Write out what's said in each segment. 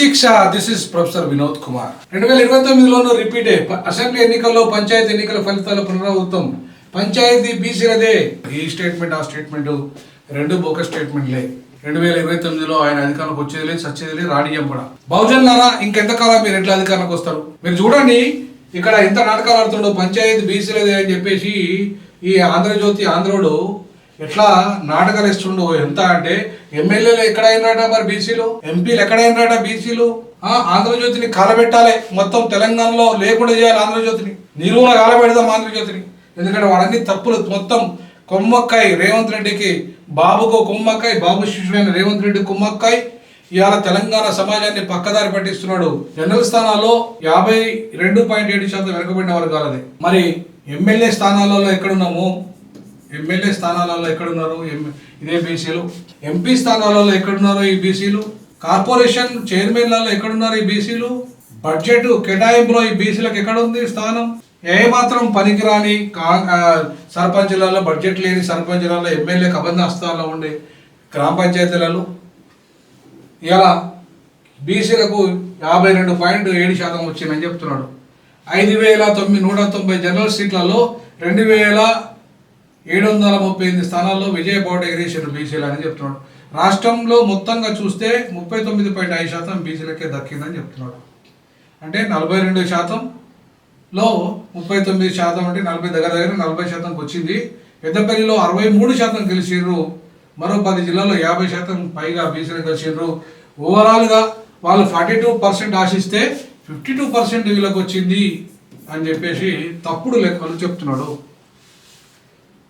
శిక్ష. This is professor Vinod Kumar రెండు వేల ఇరవై తొమ్మిదిలోనూ రిపీటే అసెంబ్లీ ఎన్నికల్లో పంచాయతీ ఎన్నికల ఫలితాల పునరావృతం. పంచాయతీ బీసీలదే ఈ స్టేట్మెంట్ ఆ స్టేట్మెంట్ రెండు బోక స్టేట్మెంట్లే రెండు వేల ఇరవై తొమ్మిదిలో ఆయన అధికారంలోకి వచ్చేది లేదు సచ్చేది లేదు రాణియం కూడా. బహుజన్లారా ఇంకెంతకాలం మీరు ఎట్లా అధికారంలోకి వస్తారు? మీరు చూడండి ఇక్కడ ఎంత నాటకాలు ఆడుతుండో పంచాయతీ బీసీలదే అని చెప్పేసి ఈ ఆంధ్రజ్యోతి ఆంధ్రోడు ఎట్లా నాటకాలు ఇస్తుండో ఎంత అంటే ఎమ్మెల్యేలు ఎక్కడైనాట మరి బీసీలు? ఎంపీలు ఎక్కడైనాట బీసీలు? ఆంధ్రజ్యోతిని కాలబెట్టాలి. మొత్తం తెలంగాణలో లేకుండా చేయాలి ఆంధ్రజ్యోతిని. నిలువున కాలబెడదాం ఆంధ్రజ్యోతిని. ఎందుకంటే వాడన్ని తప్పులు మొత్తం కొమ్మక్కాయ్ రేవంత్ రెడ్డికి బాబుకు కొమ్మక్కాయ్ బాబు శిష్యుడైన రేవంత్ రెడ్డి కొమ్మక్కాయ్ ఇవాళ తెలంగాణ సమాజాన్ని పక్కదారి పట్టిస్తున్నాడు. జనరల్ స్థానాల్లో యాభై రెండు పాయింట్ ఏడు శాతం వెనుకబడిన వర్గాలది మరి ఎమ్మెల్యే స్థానాలలో ఎక్కడున్నాము? ఎమ్మెల్యే స్థానాలలో ఎక్కడున్నారు? ఇదే బీసీలు. ఎంపీ స్థానాలలో ఎక్కడున్నారు ఈ బీసీలు? కార్పొరేషన్ చైర్మన్లలో ఎక్కడున్నారు ఈ బీసీలు? బడ్జెట్ కేటాయింపులో ఈ బీసీలకు ఎక్కడ ఉంది స్థానం? ఏ మాత్రం పనికిరాని కా సర్పంచులలో బడ్జెట్ లేని సర్పంచులలో ఎమ్మెల్యే కబంధ హస్తాల్లో ఉండే గ్రామ పంచాయతీలలో ఇలా బీసీలకు యాభై రెండు పాయింట్ ఏడు శాతం వచ్చిందని చెప్తున్నాడు. ఐదు వేల తొమ్మిది నూట తొంభై జనరల్ సీట్లలో రెండు వేల ఏడు వందల ముప్పై ఎనిమిది స్థానాల్లో విజయ బోర్డు ఎగిరేసారు బీసీలు అని చెప్తున్నాడు. రాష్ట్రంలో మొత్తంగా చూస్తే ముప్పై తొమ్మిది పాయింట్ ఐదు శాతం బీసీలకే దక్కిందని చెప్తున్నాడు. అంటే నలభై రెండు శాతంలో ముప్పై తొమ్మిది శాతం అంటే నలభై దగ్గర దగ్గర నలభై శాతంకి వచ్చింది పెద్దపల్లిలో అరవై మూడు శాతం గెలిచిండ్రు. మరో పది జిల్లాల్లో యాభై శాతం పైగా బీసీలు గెలిచిండ్రు. ఓవరాల్గా వాళ్ళు ఫార్టీ టూ పర్సెంట్ ఆశిస్తే ఫిఫ్టీ టూ పర్సెంట్ వీళ్ళకి వచ్చింది అని చెప్పేసి తప్పుడు లెక్కలు చెప్తున్నాడు.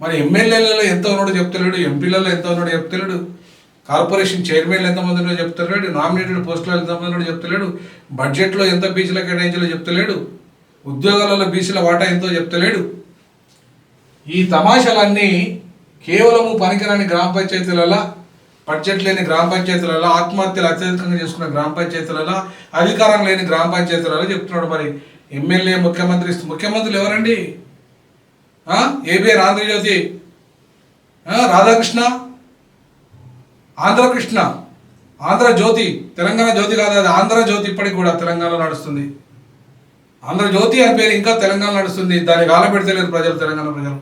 మరి ఎమ్మెల్యేలలో ఎంత ఉన్నాడో చెప్తలేడు ఎంపీలలో ఎంత ఉన్నాడో చెప్తలేడు కార్పొరేషన్ చైర్మన్లు ఎంతమంది ఉన్నాడో చెప్తలేడు నామినేటెడ్ పోస్టులు ఎంతమంది ఉన్నాడో చెప్తలేడు బడ్జెట్లో ఎంత బీసీల కేటాయించాలో చెప్తలేడు ఉద్యోగాలలో బీసీల వాటా ఎంతో చెప్తలేడు. ఈ తమాషాలన్నీ కేవలము పనికిరాని గ్రామ పంచాయతీలలో బడ్జెట్ లేని గ్రామ పంచాయతీలలో ఆత్మహత్యలు అత్యధికంగా చేసుకున్న గ్రామ పంచాయతీలలో అధికారం లేని గ్రామ పంచాయతీలలో చెప్తున్నాడు మరి ఎమ్మెల్యే ముఖ్యమంత్రి ముఖ్యమంత్రులు ఎవరండి? ఆ? ఏబిఆర్ ఆంధ్రజ్యోతి. రాధాకృష్ణ. ఆంధ్రకృష్ణ. ఆంధ్రజ్యోతి. తెలంగాణ జ్యోతి కాదు అది ఆంధ్రజ్యోతి ఇప్పటికి కూడా తెలంగాణలో నడుస్తుంది. ఆంధ్రజ్యోతి అని పేరు ఇంకా తెలంగాణ నడుస్తుంది. దాన్ని గాలపెడతలేరు ప్రజలు తెలంగాణ ప్రజలు.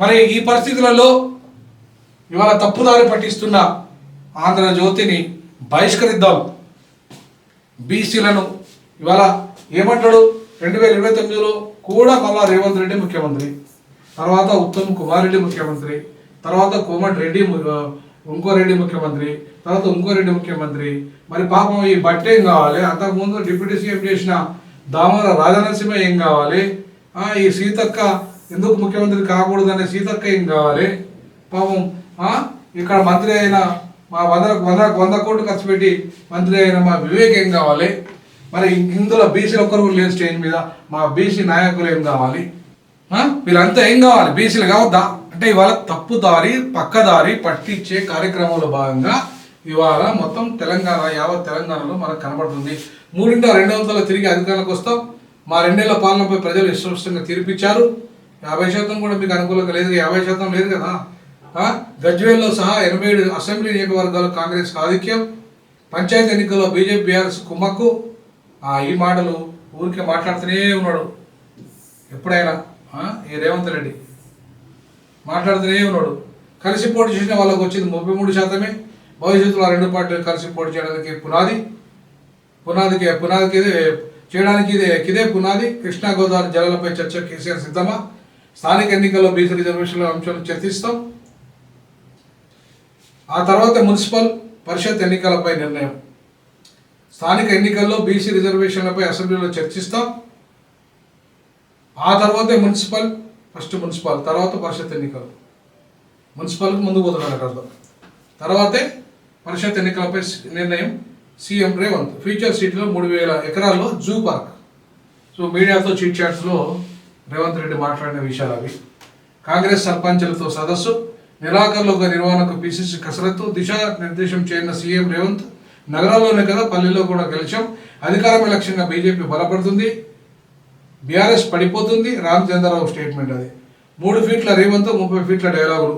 మరి ఈ పరిస్థితులలో ఇవాళ తప్పుదారి పట్టిస్తున్న ఆంధ్రజ్యోతిని బహిష్కరిద్దాం. బీసీలను ఇవాళ ఏమంటాడు? రెండు వేల ఇరవై తొమ్మిదిలో కూడా మళ్ళా రేవంత్ రెడ్డి ముఖ్యమంత్రి తర్వాత ఉత్తమ్ కుమార్ రెడ్డి ముఖ్యమంత్రి తర్వాత కోమటి రెడ్డి ము- ఇంకో రెడ్డి ముఖ్యమంత్రి తర్వాత ఇంకో రెడ్డి ముఖ్యమంత్రి. మరి పాపం ఈ బట్టే ఏం కావాలి? అంతకుముందు డిప్యూటీ సీఎం చేసిన దామోదర రాజనరసింహ ఏం కావాలి? ఈ సీతక్క ఎందుకు ముఖ్యమంత్రి కాకూడదనే సీతక్క ఏం కావాలి? పాపం ఇక్కడ మంత్రి అయిన మా వంద వంద వంద కోట్లు ఖర్చు పెట్టి మంత్రి అయిన మా వివేక్ ఏం కావాలి? మరి ఇందులో బీసీలు ఒక్కరు లేదు స్టేజ్ మీద. మా బీసీ నాయకులు ఏం కావాలి? వీళ్ళంతా ఏం కావాలి? బీసీలు కావద్దా? అంటే ఇవాళ తప్పుదారి పక్కదారి పట్టించే కార్యక్రమంలో భాగంగా ఇవాళ మొత్తం తెలంగాణ యావత్ తెలంగాణలో మనకు కనబడుతుంది. మూడింట రెండు వందల తిరిగి అధికారులకు వస్తాం. మా రెండేళ్ళ పాలనపై ప్రజలు ఇష్టంగా తీర్పిచ్చారు. యాభై శాతం కూడా మీకు అనుకూలంగా లేదు. యాభై శాతం లేదు కదా? గజ్వేల్లో సహా ఎనభై ఏడు అసెంబ్లీ నియోజకవర్గాల్లో కాంగ్రెస్ ఆధిక్యం. పంచాయతీ ఎన్నికల్లో బీజేపీ బీఆర్ఎస్ కుమ్మక్కు. ఆ, ఈ మాటలు ఊరికే మాట్లాడుతూనే ఉన్నాడు. ఎప్పుడైనా ఈ రేవంత్ రెడ్డి మాట్లాడుతూనే ఉన్నాడు. కలిసి పోటీ చేసిన వాళ్ళకి వచ్చింది ముప్పై మూడు శాతమే. భవిష్యత్తులో ఆ రెండు పార్టీలు కలిసి పోటీ చేయడానికి పునాది. పునాదికి పునాదికి ఇదే చేయడానికి ఇదే ఇదే పునాది. కృష్ణా గోదావరి జలాలపై చర్చ కేసీఆర్ సిద్ధమా? స్థానిక ఎన్నికల్లో బీసీ రిజర్వేషన్ల అంశాలను చర్చిస్తాం. ఆ తర్వాత మున్సిపల్ పరిషత్ ఎన్నికలపై నిర్ణయం. స్థానిక ఎన్నికల్లో బీసీ రిజర్వేషన్లపై అసెంబ్లీలో చర్చిస్తాం. ఆ తర్వాతే మున్సిపల్ ఫస్ట్ మున్సిపల్ తర్వాత పరిషత్ ఎన్నికలు. మున్సిపల్కి ముందు పోతున్నారు అక్కడ. తర్వాతే పరిషత్ ఎన్నికలపై నిర్ణయం సీఎం రేవంత్. ఫ్యూచర్ సిటీలో మూడు వేల ఎకరాల్లో జూ పార్క్. సో మీడియాతో చిట్ చాట్స్లో రేవంత్ రెడ్డి మాట్లాడిన విషయాలు అవి. కాంగ్రెస్ సర్పంచులతో సదస్సు. నిరాకరణ నిర్వహణకు పిసిసి కసరత్తు. దిశ నిర్దేశం చేయన సీఎం రేవంత్ నగరాల్లోనే కదా పల్లెల్లో కూడా గెలిచాం. అధికారమే లక్ష్యంగా బీజేపీ బలపడుతుంది. బీఆర్ఎస్ పడిపోతుంది. రామచంద్రరావు స్టేట్మెంట్ అది. మూడు ఫీట్ల రేవంత్ ముప్పై ఫీట్ల డైలాగులు.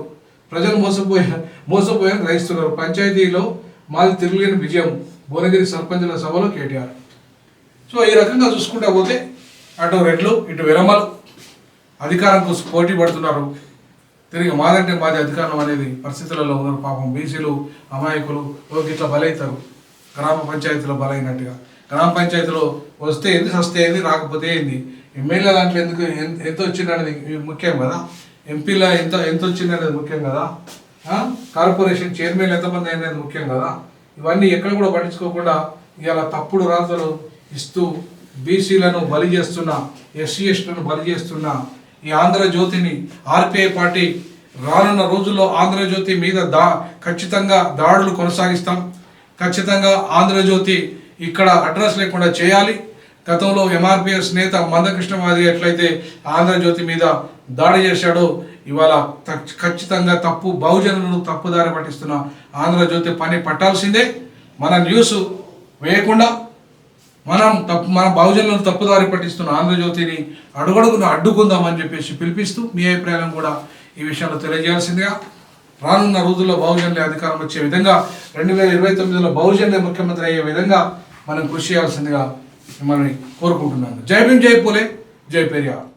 ప్రజలు మోసపోయే మోసపోయారని గ్రహిస్తున్నారు. పంచాయతీలో మాది తిరుగులేని విజయం. భువనగిరి సర్పంచుల సభలో కేటీఆర్. సో ఈ రకంగా చూసుకుంటా పోతే అటు రెడ్లు ఇటు విరమలు అధికారం కోసం పోటీ పడుతున్నారు. తిరిగి మాదంటే మాది అధికారం అనేది పరిస్థితులలో ఉన్నారు. పాపం బీసీలు అమాయకులు ఇట్లా బలవుతారు గ్రామ పంచాయతీలో బలైనట్టుగా. గ్రామ పంచాయతీలో వస్తే ఏంది వస్తే ఏంది రాకపోతే ఏంది? ఎమ్మెల్యే దాంట్లో ఎందుకు ఎంత వచ్చింది అనేది ముఖ్యం కదా? ఎంపీలో ఎంత ఎంత వచ్చింది అనేది ముఖ్యం కదా? కార్పొరేషన్ చైర్మన్ ఎంతమంది అనేది ముఖ్యం కదా? ఇవన్నీ ఎక్కడ కూడా పట్టించుకోకుండా ఇవాళ తప్పుడు రాతలు ఇస్తూ బీసీలను బలి చేస్తున్న ఎస్సీ ఎస్టీలను బలి చేస్తున్న ఈ ఆంధ్రజ్యోతిని ఆర్పిఐ పార్టీ రానున్న రోజుల్లో ఆంధ్రజ్యోతి మీద దా ఖచ్చితంగా దాడులు కొనసాగిస్తాం. ఖచ్చితంగా ఆంధ్రజ్యోతి ఇక్కడ అడ్రస్ లేకుండా చేయాలి. గతంలో ఎంఆర్పిఎస్ నేత మందకృష్ణమాది ఎట్లయితే ఆంధ్రజ్యోతి మీద దాడి చేశాడో ఇవాళ ఖచ్చితంగా తప్పు బహుజనులను తప్పుదారి పట్టిస్తున్న ఆంధ్రజ్యోతి పని పట్టాల్సిందే. మన న్యూస్ వేయకుండా మనం తప్పు మన బహుజనులను తప్పుదారి పట్టిస్తున్న ఆంధ్రజ్యోతిని అడుగడుగున అడ్డుకుందామని చెప్పేసి పిలిపిస్తూ మీ అభిప్రాయం కూడా ఈ విషయంలో తెలియజేయాల్సిందిగా రానున్న రోజుల్లో బహుజనులే అధికారం వచ్చే విధంగా రెండు వేల ఇరవై తొమ్మిదిలో బహుజనులే ముఖ్యమంత్రి అయ్యే విధంగా మనం కృషి చేయాల్సిందిగా మిమ్మల్ని కోరుకుంటున్నాను. జై భీం జై పూలే జై పెరియార్.